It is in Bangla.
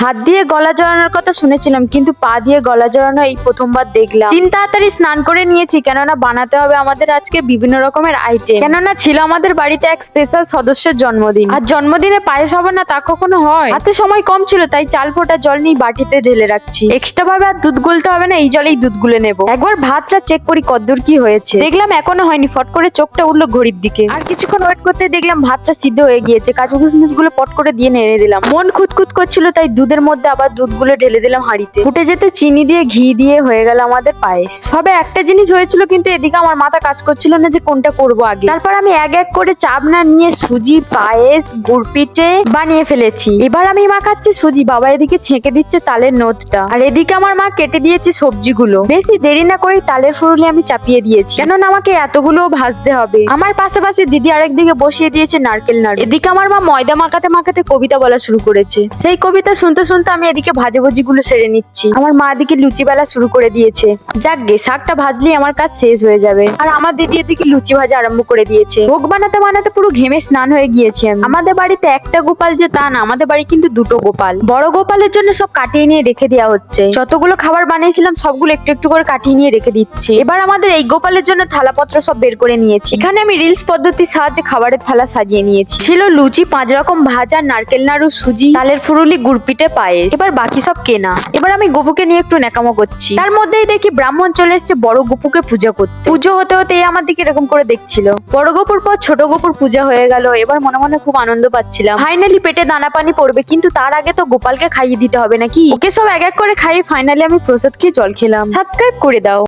হাত দিয়ে গলা জড়ানোর কথা শুনেছিলাম, কিন্তু পা দিয়ে গলা জড়ানো এই প্রথমবার দেখলাম। দিন তাড়াতাড়ি স্নান করে নিয়েছি, কেননা বানাতে হবে আমাদের আজকে বিভিন্ন রকমের আইটেম কেননা ছিল আমাদের বাড়িতে এক স্পেশাল সদস্যের জন্মদিন। আর জন্মদিনে পায়েস হবে না তা কখনো হয়? হাতে সময় কম ছিল, তাই চাল ফোটা জল নিয়ে বাটিতে ঢেলে রাখছি। এক্সট্রা ভাবে আর দুধ গুলতে হবে না, এই জলেই দুধ গুলে নেব। একবার ভাতটা চেক করি কদ্দূর কি হয়েছে। দেখলাম এখনও হয়নি, ফট করে চোখটা উঠল ঘড়ির দিকে। আর কিছুক্ষণ ওয়েট করতে দেখলাম ভাতটা সিদ্ধ হয়ে গিয়েছে কাজু কিশমিশগুলো পট করে দিয়ে নেড়ে দিলাম। মন খুঁতখুত করছিল, তাই দুধের মধ্যে আবার দুধগুলো ঢেলে দিলাম হাঁড়িতে। ফুটে যেতে চিনি দিয়ে ঘি দিয়ে হয়ে গেল আমাদের পায়েস। সবে একটা জিনিস হয়েছিল কিন্তু এদিকে আমার মাথা কাজ করছিল না যে কোনটা করব আগে। তারপর আমি এক এক করে চাপনা নিয়ে সুজি, পায়েস গুড় পিঠে বানিয়ে ফেলেছি। এবার আমি মাখাচ্ছি সুজি, বাবা এদিকে ছেঁকে দিচ্ছে তালের নোতটা। আর এদিকে আমার মা কেটে দিয়েছে সবজিগুলো। বেশি দেরি না করে তালের ফুরুলি আমি চাপিয়ে দিয়েছি। কেননা আমাকে এতগুলো ভাজতে হবে। আমার পাশাপাশি দিদি আরেকদিকে বসিয়ে দিয়েছে নারকেল নাড়ু। এদিকে আমার মা ময়দা মাখাতে মাখাতে কবিতা বলা শুরু করেছে। সেই কবিতা শুনতে শুনতে শুনতে আমি এদিকে ভাজাভুজি গুলো সেরে নিচ্ছি। আমার মা এদিকে লুচি বেলা শুরু করে দিয়েছে। যাক গে, শাকটা ভাজলেই আমার কাজ শেষ হয়ে যাবে। আর আমার দিদি এদিকে লুচি ভাজা আরম্ভ করে দিয়েছে। ভোগ বানাতে বানাতে পুরো ঘেমে স্নান হয়ে গিয়েছি আমি। আমাদের বাড়িতে একটা গোপাল যে তা না, আমাদের বাড়ি কিন্তু দুটো গোপাল। বড় গোপালের জন্য সব কাটিয়ে নিয়ে রেখে দেওয়া হচ্ছে। যতগুলো খাবার বানিয়েছিলাম, সবগুলো একটু একটু করে কাটিয়ে নিয়ে রেখে দিচ্ছি। এবার আমাদের এই গোপালের জন্য থালাপত্র সব বের করে নিয়েছি। এখানে আমি রিলস পদ্ধতির সাহায্যে খাবারের থালা সাজিয়ে নিয়েছি। ছিল লুচি, পাঁচ রকম ভাজা, নারকেল নাড়ু, সুজি, তালের ফুরুলি গুড়পিটে পায়েস। এবার বাকি সব কেনা। এবার আমি গপুকে নিয়ে একটু ন্যাকামো করছি। তার মধ্যেই দেখি ব্রাহ্মণ চলে এসেছে বড় গপুকে পূজা করতে। পুজো হতে হতে আমার দিকে এরকম করে দেখছিল। বড় গপুর পর ছোট গপুর পূজা হয়ে গেল। এবার মনে মনে খুব আনন্দ পাচ্ছিলাম। ফাইনালি পেটে দানা পানি পড়বে, কিন্তু তার আগে তো গোপালকে খাইয়ে দিতে হবে নাকি? ওকে সব এক এক করে খাইয়ে ফাইনালি আমি প্রসাদ খেয়ে জল খেলাম। সাবস্ক্রাইব করে দাও।